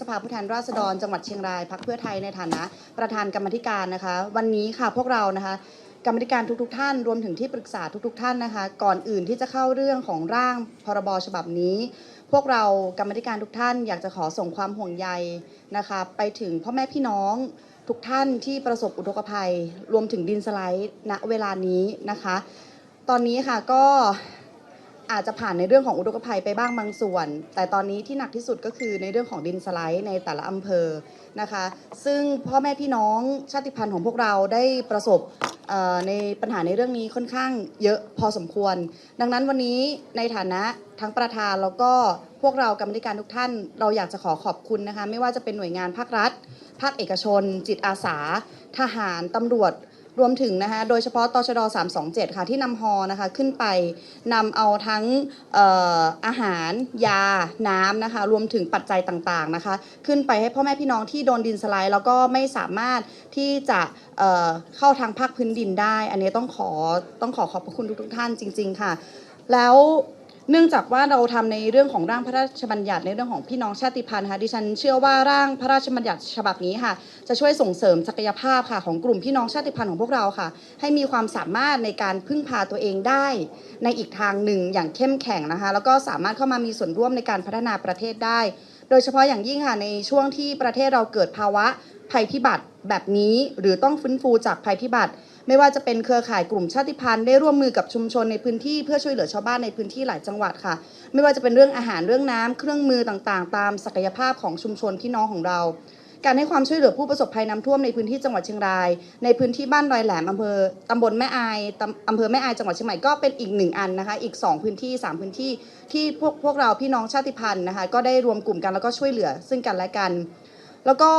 สภาผู้แทนราษฎรจังหวัดเชียงรายพักเพื่อไทยในฐานะ ประธานกรรมธิการนะคะ วันนี้ค่ะพวกเรานะคะกรรมธิการทุกๆทท่าน รวมถึงที่ปรึกษาทุก ๆ ท่านนะคะ ก่อนอื่นที่จะเข้าเรื่องของร่างพรบฉบับนี้ พวกเรากรรมธิการทุกท่าน อยากจะขอส่งความห่วงใยนะคะ ไปถึงพ่อแม่พี่น้องทุกท่านที่ประสบอุทกภัย รวมถึงดินสไลด์ณเวลานี้นะคะ ตอนนี้ค่ะก็ อาจจะผ่านในเรื่องของอุทกภัยไปบ้างบางส่วน แต่ตอนนี้ที่หนักที่สุดก็คือในเรื่องของดินสไลด์ในแต่ละอำเภอนะคะ ซึ่งพ่อแม่พี่น้องชาติพันธุ์ของพวกเราได้ประสบในปัญหาในเรื่องนี้ค่อนข้างเยอะพอสมควร ดังนั้นวันนี้ในฐานะทั้งประธานแล้วก็พวกเรากรรมธิการทุกท่าน เราอยากจะขอขอบคุณนะคะ ไม่ว่าจะเป็นหน่วยงานภาครัฐ ภาคเอกชน จิตอาสา ทหารตำรวจ รวมถึงนะคะโดยเฉพาะตชด327 ค่ะที่นำฮอนะคะขึ้นไปนำเอาทั้งอออาหาร ยา น้ำนะคะรวมถึงปัจจัยต่างๆนะคะ ขึ้นไปให้พ่อแม่พี่น้องที่โดนดินสไลด์ แล้วก็ไม่สามารถที่จะเเข้าทางภาคพื้นดินได้ อันนี้ต้องขอต้องขอขอบพระคุณทุกๆท่านจริง ๆ ค่ะ แล้ว เนื่องจากว่าเราทำในเรื่องของร่างพระราชบัญญัติในเรื่องของพี่น้องชาติพันธุ์ค่ะดิฉันเชื่อว่าร่างพระราชบัญญัติฉบับนี้ค่ะ จะช่วยส่งเสริมศักยภาพค่ะของกลุ่มพี่น้องชาติพันธุ์ของพวกเราค่ะ ให้มีความสามารถในการพึ่งพาตัวเองได้ ในอีกทางหนึ่งอย่างเข้มแข็งนะคะ แล้วก็สามารถเข้ามามีส่วนร่วมในการพัฒนาประเทศได้ โดยเฉพาะอย่างยิ่งค่ะในช่วงที่ประเทศเราเกิดภาวะภัยพิบัติแบบนี้ หรือต้องฟื้นฟูจากภัยพิบัติ ไม่ว่าจะเป็นเครือข่ายกลุ่มชาติพันธุ์ได้ร่วมมือกับชุมชนในพื้นที่เพื่อช่วยเหลือชาวบ้านในพื้นที่หลายจังหวัดค่ะ ไม่ว่าจะเป็นเรื่องอาหารเรื่องน้ำเครื่องมือต่างๆ ตามศักยภาพของชุมชนพี่น้องของเรา การให้ความช่วยเหลือผู้ประสบภัยน้ำท่วมในพื้นที่จังหวัดเชียงราย ในพื้นที่บ้านดอยแหลมอำเภอตำบลแม่อายตำอำเภอแม่อายจังหวัดเชียงใหม่ก็เป็นอีกหนึ่งอันนะคะ อีก 2 พื้นที่ 3 พื้นที่ที่พวกพวกเราพี่น้องชาติพันธุ์นะคะก็ได้รวมกลุ่มกันแล้วก็ช่วยเหลือซึ่งกันและกัน แล้วก็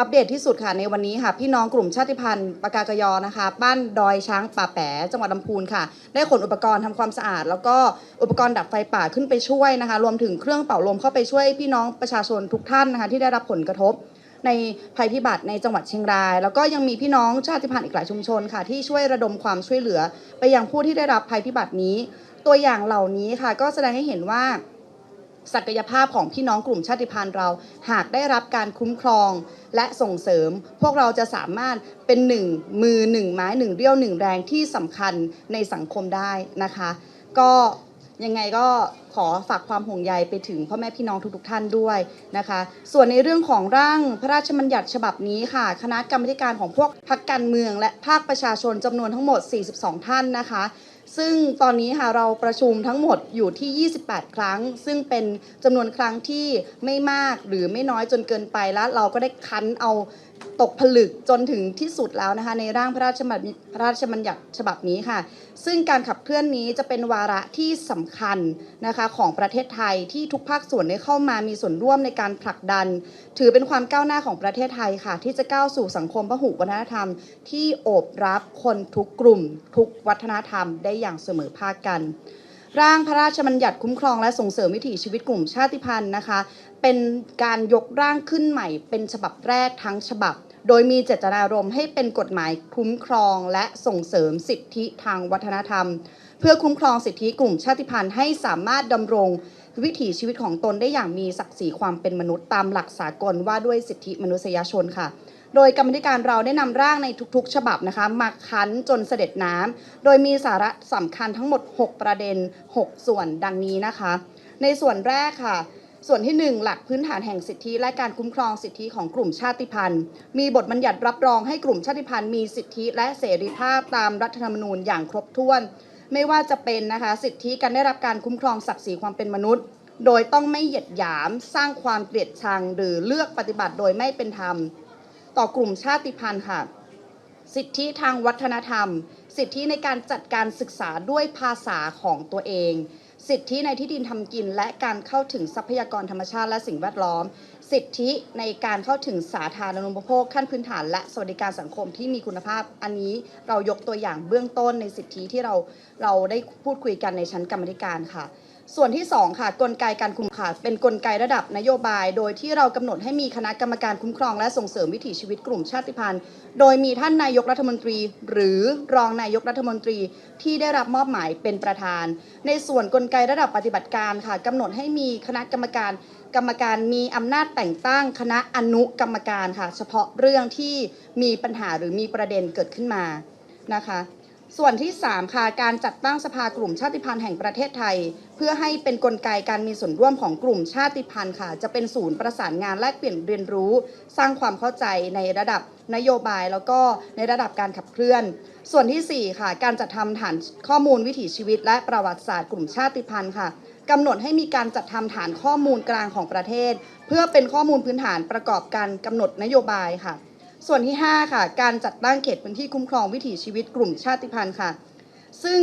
อัปเดตที่สุดค่ะในวันนี้ค่ะพี่น้องกลุ่มชาติพันธุ์ปากากยอนะคะ บ้านดอยช้างป่าแปะจังหวัดลำพูนค่ะ ได้ขนอุปกรณ์ทำความสะอาด แล้วก็อุปกรณ์ดับไฟป่าขึ้นไปช่วยนะคะ รวมถึงเครื่องเป่าลมเข้าไปช่วยพี่น้องประชาชนทุกท่านนะคะ ที่ได้รับผลกระทบในภัยพิบัติในจังหวัดเชียงราย แล้วก็ยังมีพี่น้องชาติพันธุ์อีกหลายชุมชนค่ะ ที่ช่วยระดมความช่วยเหลือ ไปยังผู้ที่ได้รับภัยพิบัตินี้ ตัวอย่างเหล่านี้ค่ะ ก็แสดงให้เห็นว่า ศักยภาพของพี่น้องกลุ่มชาติพันธุ์เรา หากได้รับการคุ้มครองและส่งเสริม พวกเราจะสามารถเป็นหนึ่งมือหนึ่งไม้หนึ่งเรี่ยวหนึ่งแรงที่สำคัญในสังคมได้นะคะ ก็ยังไงก็ขอฝากความห่วงใยไปถึงพ่อแม่พี่น้องทุกๆท่านด้วยนะคะ ส่วนในเรื่องของร่างพระราชบัญญัติฉบับนี้ค่ะ คณะกรรมการของพวกพรรคการเมืองและภาคประชาชนจำนวนทั้งหมด 42 ท่านนะคะ ซึ่งตอนนี้ค่ะเราประชุมทั้งหมดอยู่ที่ 28 ครั้ง ซึ่งเป็นจำนวนครั้งที่ไม่มากหรือไม่น้อยจนเกินไปแล้วเราก็ได้คั้นเอา ตกผลึกจนถึงที่สุดแล้วนะคะในร่างพระราชบัญญัติพระราชบัญญัติฉบับนี้ค่ะ ซึ่งการขับเคลื่อนนี้จะเป็นวาระที่สำคัญนะคะของประเทศไทยที่ทุกภาคส่วนได้เข้ามามีส่วนร่วมในการผลักดัน ถือเป็นความก้าวหน้าของประเทศไทยค่ะ ที่จะก้าวสู่สังคมพหุวัฒนธรรม ที่โอบรับคนทุกกลุ่ม ทุกวัฒนธรรมได้อย่างเสมอภาคกัน ร่างพระราชบัญญัติคุ้มครองและส่งเสริมวิถีชีวิตกลุ่มชาติพันธุ์นะคะ เป็นการยกร่างขึ้นใหม่ เป็นฉบับแรกทั้งฉบับ โดยมีเจตนารมณ์ให้เป็นกฎหมายคุ้มครองและส่งเสริมสิทธิทางวัฒนธรรม เพื่อคุ้มครองสิทธิกลุ่มชาติพันธุ์ให้สามารถดำรงวิถีชีวิตของตนได้อย่างมีศักดิ์ศรีความเป็นมนุษย์ตามหลักสากลว่าด้วยสิทธิมนุษยชนค่ะ โดยกรรมธิการเราได้นำร่างในทุกๆ ฉบับนะคะมาคั้นจนเสด็จน้ำโดยมีสาระสำคัญทั้งหมด 6 ประเด็น 6 ส่วนดังนี้นะคะ ในส่วนแรกค่ะส่วนที่ 1 หลักพื้นฐานแห่งสิทธิและการคุ้มครองสิทธิของกลุ่มชาติพันธุ์ มีบทบัญญัติรับรองให้กลุ่มชาติพันธุ์มีสิทธิและเสรีภาพตามรัฐธรรมนูญอย่างครบถ้วน ไม่ว่าจะเป็นนะคะสิทธิการได้รับการคุ้มครองศักดิ์ศรีความเป็นมนุษย์ โดยต้องไม่เหยียดหยาม สร้างความเกลียดชัง หรือเลือกปฏิบัติโดยไม่เป็นธรรม ต่อกลุ่มชาติพันธุ์ค่ะ สิทธิทางวัฒนธรรม สิทธิในการจัดการศึกษาด้วยภาษาของตัวเอง สิทธิในที่ดินทำกิน และการเข้าถึงทรัพยากรธรรมชาติและสิ่งแวดล้อม สิทธิในการเข้าถึงสาธารณูปโภคขั้นพื้นฐาน และสวัสดิการสังคมที่มีคุณภาพ อันนี้เรายกตัวอย่างเบื้องต้นในสิทธิที่เราเราได้พูดคุยกันในชั้นกรรมธิการค่ะ ส่วนที่ 2 ค่ะกลไกการคุมค่ะเป็นกลไกระดับนโยบาย โดยที่เรากำหนดให้มีคณะกรรมการคุ้มครองและส่งเสริมวิถีชีวิตกลุ่มชาติพันธุ์ โดยมีท่านนายกรัฐมนตรี หรือรองนายกรัฐมนตรีที่ได้รับมอบหมายเป็นประธาน ในส่วนกลไกระดับปฏิบัติการค่ะกำหนดให้มีคณะกรรมการ กรรมการมีอำนาจแต่งตั้งคณะอนุกรรมการค่ะ เฉพาะเรื่องที่มีปัญหาหรือมีประเด็นเกิดขึ้นมานะคะ ส่วนที่ 3 ค่ะ การจัดตั้งสภากลุ่มชาติพันธุ์แห่งประเทศไทย เพื่อให้เป็นกลไกการมีส่วนร่วมของกลุ่มชาติพันธุ์ค่ะ จะเป็นศูนย์ประสานงานแลกเปลี่ยนเรียนรู้ สร้างความเข้าใจในระดับนโยบายแล้วก็ในระดับการขับเคลื่อน ส่วนทีสี่4 ค่ะ การจัดทำฐานข้อมูลวิถีชีวิต และประวัติศาสตร์กลุ่มชาติพันธุ์ค่ะกำหนดให้มีการจัดทำฐานข้อมูลกลางของประเทศ เพื่อเป็นข้อมูลพื้นฐานประกอบการกำหนดนโยบายค่ะ ส่วนที่ 5 ค่ะ การจัดตั้งเขตพื้นที่คุ้มครองวิถีชีวิตกลุ่มชาติพันธุ์ค่ะ ซึ่ง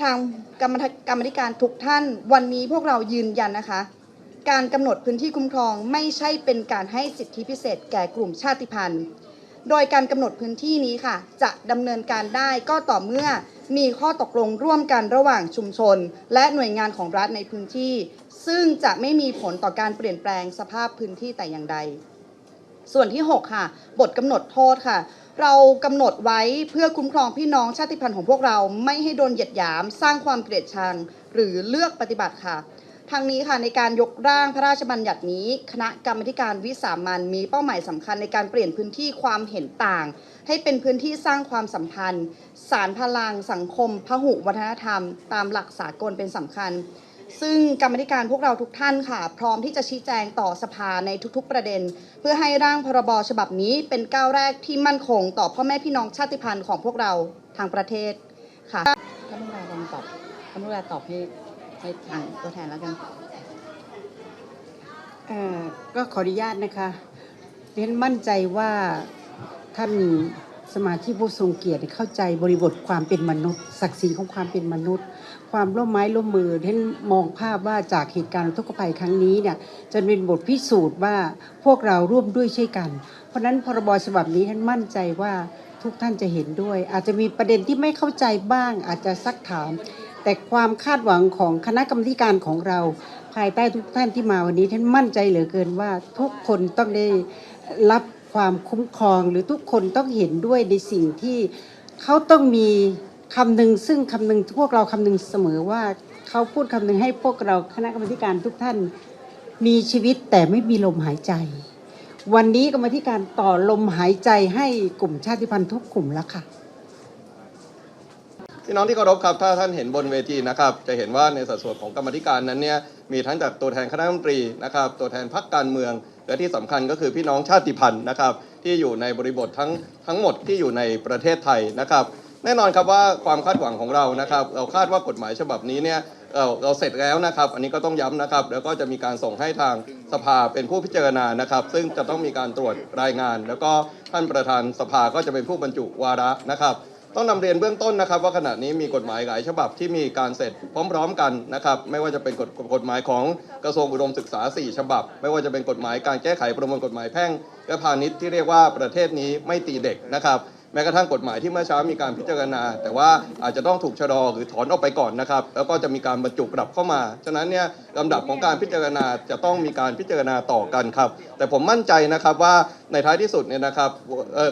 ทางกรรมธกรรมธิการทุกท่านวันนี้พวกเรายืนยันนะคะ การกำหนดพื้นที่คุ้มครองไม่ใช่เป็นการให้สิทธิพิเศษแก่กลุ่มชาติพันธุ์ โดยการกำหนดพื้นที่นี้ค่ะ จะดำเนินการได้ก็ต่อเมื่อมีข้อตกลงร่วมกันระหว่างชุมชน และหน่วยงานของรัฐในพื้นที่ ซึ่งจะไม่มีผลต่อการเปลี่ยนแปลงสภาพพื้นที่แต่อย่างใด ส่วนที่ 6 ค่ะ บทกำหนดโทษค่ะ เรากำหนดไว้เพื่อคุ้มครองพี่น้องชาติพันธุ์ของพวกเราไม่ให้โดนเหยียดหยาม สร้างความเกลียดชัง หรือเลือกปฏิบัติค่ะทางนี้ค่ะในการยกร่างพระราชบัญญัตินี้ คณะกรรมการวิสามันมีเป้าหมายสำคัญในการเปลี่ยนพื้นที่ความเห็นต่าง ให้เป็นพื้นที่สร้างความสัมพันธ์ สารพลังสังคมพหุวัฒนธรรม ตามหลักสากลเป็นสำคัญ ซึ่งกรรมธิการพวกเราทุกท่านค่ะ พร้อมที่จะชี้แจงต่อสภาในทุกๆ ประเด็น เพื่อให้ร่างพรบฉบับนี้เป็นก้าวแรกที่มั่นคง ต่อพ่อแม่พี่น้องชาติพันธุ์ของพวกเราทางประเทศค่ะท่านผู้การลองตอบท่านผู้กาตอบให้ให้ทางตัวแทนแล้วกันเอ่อก็ขออนุญาตนะคะเรียนมั่นใจว่าท่านสมาชิกผู้ทรงเกียรติเข้าใจบริบทความเป็นมนุษย์ ศักดิ์ศรีของความเป็นมนุษย์ ความร่วมไม้ร่วมมือเรียนมองภาพว่าจากเหตุการณ์อุทกภัยครั้งนี้เนี่ยจะเป็นบทพิสูจน์ว่าพวกเราร่วมด้วยช่วยกัน เพราะนั้นพรบฉบับนี้ท่านมั่นใจว่าทุกท่านจะเห็นด้วย อาจจะมีประเด็นที่ไม่เข้าใจบ้าง อาจจะซักถาม แต่ความคาดหวังของคณะกรรมการของเรา ภายใต้ทุกท่านที่มาวันนี้ท่านมั่นใจเหลือเกินว่าทุกคนต้องได้รับความคุ้มครองหรือทุกคนต้องเห็นด้วยในสิ่งที่เขาต้องมี คำหนึ่งซึ่งคำหนึ่งพวกเราคำหนึ่งเสมอว่าเขาพูดคำหนึ่งให้พวกเราคณะกรรมการทุกท่าน มีชีวิตแต่ไม่มีลมหายใจ วันนี้กรรมการต่อลมหายใจให้กลุ่มชาติพันธุ์ทุกกลุ่มแล้วค่ะพี่น้องที่เคารพครับถ้าท่านเห็นบนเวทีนะครับ จะเห็นว่าในสัดส่วนของกรรมธิการนั้นเนี่ยมีทั้งจากตัวแทนคณะรัฐมนตรีนะครับ ตัวแทนพรรคการเมือง และที่สำคัญก็คือพี่น้องชาติพันธุ์นะครับ ที่อยู่ในบริบททั้งทั้งหมดที่อยู่ในประเทศไทยนะครับ แน่นอนครับว่าความคาดหวังของเรานะครับ เราคาดว่ากฎหมายฉบับนี้เนี่ยเราเราเสร็จแล้วนะครับ อันนี้ก็ต้องย้ำนะครับ แล้วก็จะมีการส่งให้ทางสภาเป็นผู้พิจารณานะครับ ซึ่งจะต้องมีการตรวจรายงาน แล้วก็ท่านประธานสภาก็จะเป็นผู้บรรจุวาระนะครับต้องนำเรียนเบื้องต้นนะครับ ว่าขณะนี้มีกฎหมายหลายฉบับที่มีการเสร็จพร้อม ๆ กันนะครับ ไม่ว่าจะเป็นกฎกฎหมายของกระทรวงอุดมศึกษา 4 ฉบับ ไม่ว่าจะเป็นกฎหมายการแก้ไขประมวลกฎหมายแพ่งและพาณิชย์ที่เรียกว่าประเทศนี้ไม่ตีเด็กนะครับ แม้กระทั่งกฎหมายที่เมื่อเช้ามีการพิจารณา แต่ว่าอาจจะต้องถูกชะลอหรือถอนออกไปก่อนนะครับ แล้วก็จะมีการบรรจุกลับเข้ามา ฉะนั้นเนี่ยลำดับของการพิจารณาจะต้องมีการพิจารณาต่อกันครับ แต่ผมมั่นใจนะครับว่าในท้ายที่สุดเนี่ยนะครับ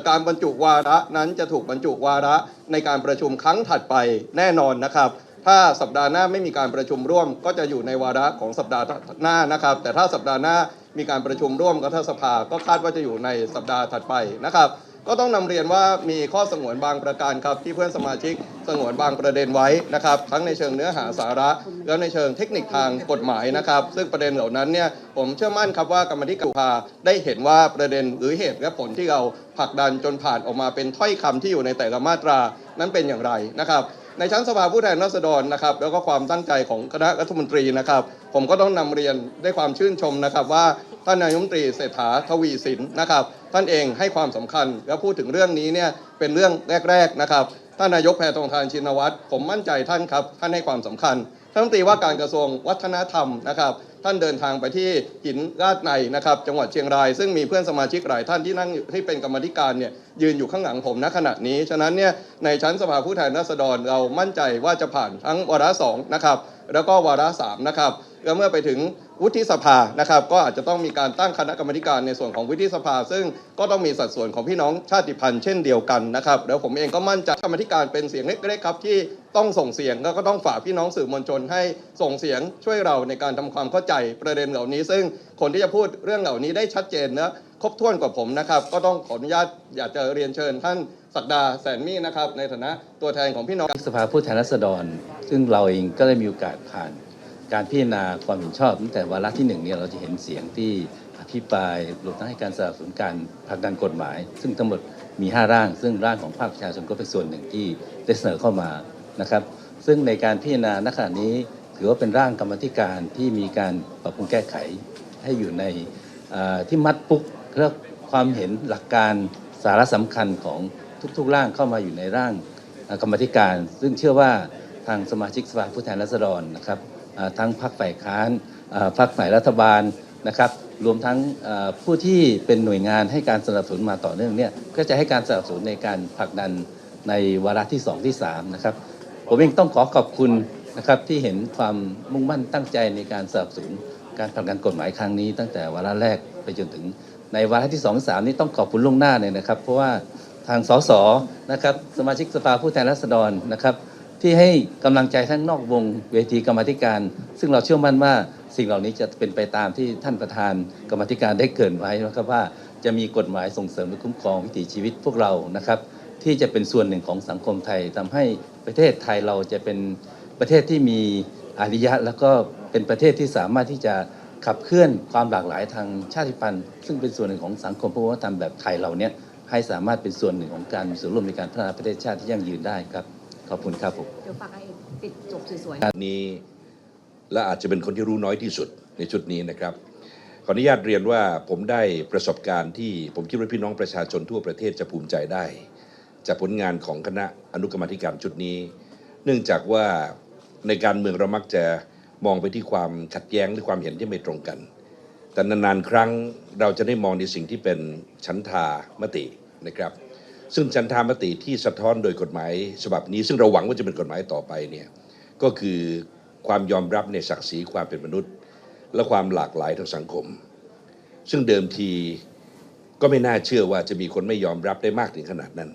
การบรรจุวาระนั้นจะถูกบรรจุวาระในการประชุมครั้งถัดไปแน่นอนนะครับถ้าสัปดาห์หน้าไม่มีการประชุมร่วม ก็จะอยู่ในวาระของสัปดาห์หน้านะครับ แต่ถ้าสัปดาห์หน้ามีการประชุมร่วมกับรัฐสภา ก็คาดว่าจะอยู่ในสัปดาห์ถัดไปนะครับ ก็ต้องนำเรียนว่ามีข้อสงวนบางประการครับ ที่เพื่อนสมาชิกสงวนบางประเด็นไว้นะครับ ทั้งในเชิงเนื้อหาสาระ และในเชิงเทคนิคทางกฎหมายนะครับ ซึ่งประเด็นเหล่านั้นเนี่ยผมเชื่อมั่นครับว่ากรรมธิการภาได้เห็นว่าประเด็นหรือเหตุและผลที่เราผลักดันจนผ่านออกมาเป็นถ้อยคำที่อยู่ในแต่ละมาตรานั้นเป็นอย่างไรนะครับในชั้นสภาผู้แทนราษฎรนะครับแล้วก็ความตั้งใจของคณะรัฐมนตรีนะครับ ผมก็ต้องนำเรียนด้วยความชื่นชมนะครับว่า ท่านนายมนตรีเศรษฐาทวีสินนะครับ ท่านเองให้ความสำคัญและพูดถึงเรื่องนี้เนี่ยเป็นเรื่องแรก ๆนะครับท่านนายกแพทองทานชินวัตรผมมั่นใจท่านครับท่านให้ความสำคัญท่านรัฐมนตรีว่าการกระทรวงวัฒนธรรมนะครับ ท่านเดินทางไปที่หินลาดในนะครับ จังหวัดเชียงราย ซึ่งมีเพื่อนสมาชิกหลายท่านที่นั่งอยู่ที่เป็นกรรมธิการเนี่ยยืนอยู่ข้างหลังผมณขณะนี้ ฉะนั้นเนี่ยในชั้นสภาผู้แทนราษฎรเรามั่นใจว่าจะผ่านทั้งวาระสองนะครับแล้วก็วาระสามนะครับ แล้วเมื่อไปถึงวุฒิสภานะครับ ก็อาจจะต้องมีการตั้งคณะกรรมการในส่วนของวุฒิสภา ซึ่งก็ต้องมีสัดส่วนของพี่น้องชาติพันธุ์เช่นเดียวกันนะครับแล้วผมเองก็มั่นใจกรรมธิการเป็นเสียงเล็กๆครับที่ต้องส่งเสียงแล้วก็ต้องฝากพี่น้องสื่อมวลชนให้ส่งเสียงช่วยเราในการทำความเข้าใจประเด็นเหล่านี้ ซึ่งคนที่จะพูดเรื่องเหล่านี้ได้ชัดเจนนะครบถ้วนกว่าผมนะครับ ก็ต้องขออนุญาตอยากจะเรียนเชิญท่านศักดาแสนมี่นะครับ ในฐานะตัวแทนของพี่น้องสภาผู้แทนราษฎร ซึ่งเราเองก็ได้มีโอกาสผ่าน การพิจารณาความเห็นชอบตั้งแต่วาระที่หนึ่งเนี่ยเราจะเห็นเสียงที่อภิปรายรวมทั้งให้การสนับสนุนการผลักดันกฎหมาย ซึ่งทั้งหมดมี 5 ร่าง ซึ่งร่างของภาคประชาชนก็เป็นส่วนหนึ่งที่ได้เสนอเข้ามานะครับ ซึ่งในการพิจารณาณขณะนี้ถือว่าเป็นร่างกรรมธิการที่มีการปรับปรุงแก้ไขให้อยู่ในที่มัดปุ๊กเรื่องความเห็นหลักการสาระสำคัญของทุกๆร่างเข้ามาอยู่ในร่างกรรมธิการ ซึ่งเชื่อว่าทางสมาชิกสภาผู้แทนราษฎรนะครับ ทั้งพรรคฝ่ายค้านพรรคฝ่ายรัฐบาลนะครับรวมทั้งผู้ที่เป็นหน่วยงานให้การสนับสนุนมาต่อเนื่องเนี่ยก็จะให้การสนับสนุนในการผลักดันในวาระที่ 2 ที่3นะครับผมเองต้องขอขอบคุณนะครับที่เห็นความมุ่งมั่นตั้งใจในการสนับสนุนการผลักดันกฎหมายครั้งนี้ ตั้งแต่วาระแรกไปจนถึงในวาระที่สองสามนี้ต้องขอบคุณล่วงหน้าเลยนะครับ เพราะว่าทางสสนะครับสมาชิกสภาผู้แทนราษฎรนะครับ ที่ให้กำลังใจทั้งนอกวงเวทีกรรมธิการ ซึ่งเราเชื่อมั่นว่าสิ่งเหล่านี้จะเป็นไปตามที่ท่านประธานกรรมธิการได้เกินไว้นะครับว่าจะมีกฎหมายส่งเสริมและคุ้มครองวิถีชีวิตพวกเรานะครับ ที่จะเป็นส่วนหนึ่งของสังคมไทยทำให้ประเทศไทยเราจะเป็นประเทศที่มีอาริยะ แล้วก็เป็นประเทศที่สามารถที่จะขับเคลื่อนความหลากหลายทางชาติพันธุ์ ซึ่งเป็นส่วนหนึ่งของสังคมพหุวัฒนธรรมแบบไทยเราเนี่ยให้สามารถเป็นส่วนหนึ่งของการมีส่วนร่วมในการพัฒนาประเทศชาติที่ยั่งยืนได้ครับ ขอบคุณครับผมเดี๋ยวฝากไอ้ปิดจบสวยนี้และอาจจะเป็นคนที่รู้น้อยที่สุดในชุดนี้นะครับ ขออนุญาตเรียนว่าผมได้ประสบการณ์ที่ผมคิดว่าพี่น้องประชาชนทั่วประเทศจะภูมิใจได้ จากผลงานของคณะอนุกรรมาธิการชุดนี้ เนื่องจากว่าในการเมืองเรามักจะมองไปที่ความขัดแย้งหรือความเห็นที่ไม่ตรงกัน แต่นานๆครั้งเราจะได้มองในสิ่งที่เป็นฉันทามตินะครับ ซึ่งฉันทามติที่สะท้อนโดยกฎหมายฉบับนี้ ซึ่งเราหวังว่าจะเป็นกฎหมายต่อไปเนี่ยก็คือความยอมรับในศักดิ์ศรีความเป็นมนุษย์ และความหลากหลายทางสังคม ซึ่งเดิมทีก็ไม่น่าเชื่อว่าจะมีคนไม่ยอมรับได้มากถึงขนาดนั้น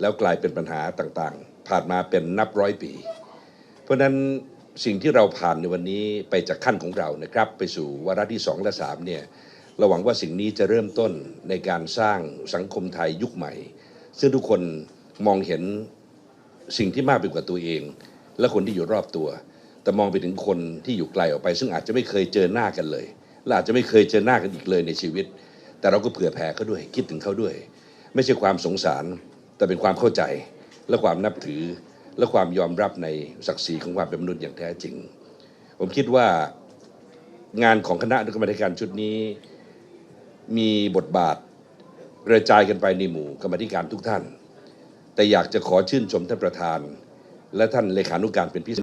แล้วกลายเป็นปัญหาต่างๆ ผ่านมาเป็นนับร้อยปี เพราะฉะนั้นสิ่งที่เราผ่านในวันนี้ไปจากขั้นของเรานะครับ ไปสู่วาระที่ 2 และ3เนี่ยเราหวังว่าสิ่งนี้จะเริ่มต้นในการสร้างสังคมไทยยุคใหม่ ซึ่งทุกคนมองเห็นสิ่งที่มากไปกว่าตัวเอง และคนที่อยู่รอบตัว แต่มองไปถึงคนที่อยู่ไกลออกไป ซึ่งอาจจะไม่เคยเจอหน้ากันเลย และอาจจะไม่เคยเจอหน้ากันอีกเลยในชีวิต แต่เราก็เผื่อแผ่เขาด้วยคิดถึงเขาด้วย ไม่ใช่ความสงสาร แต่เป็นความเข้าใจและความนับถือ และความยอมรับในศักดิ์ศรีของความเป็นมนุษย์อย่างแท้จริง ผมคิดว่างานของคณะอนุกรรมการชุดนี้ มีบทบาท กระจายกันไปในหมู่กรรมธิการทุกท่าน แต่อยากจะขอชื่นชมท่านประธาน และท่านเลขานุการเป็นพิเศษ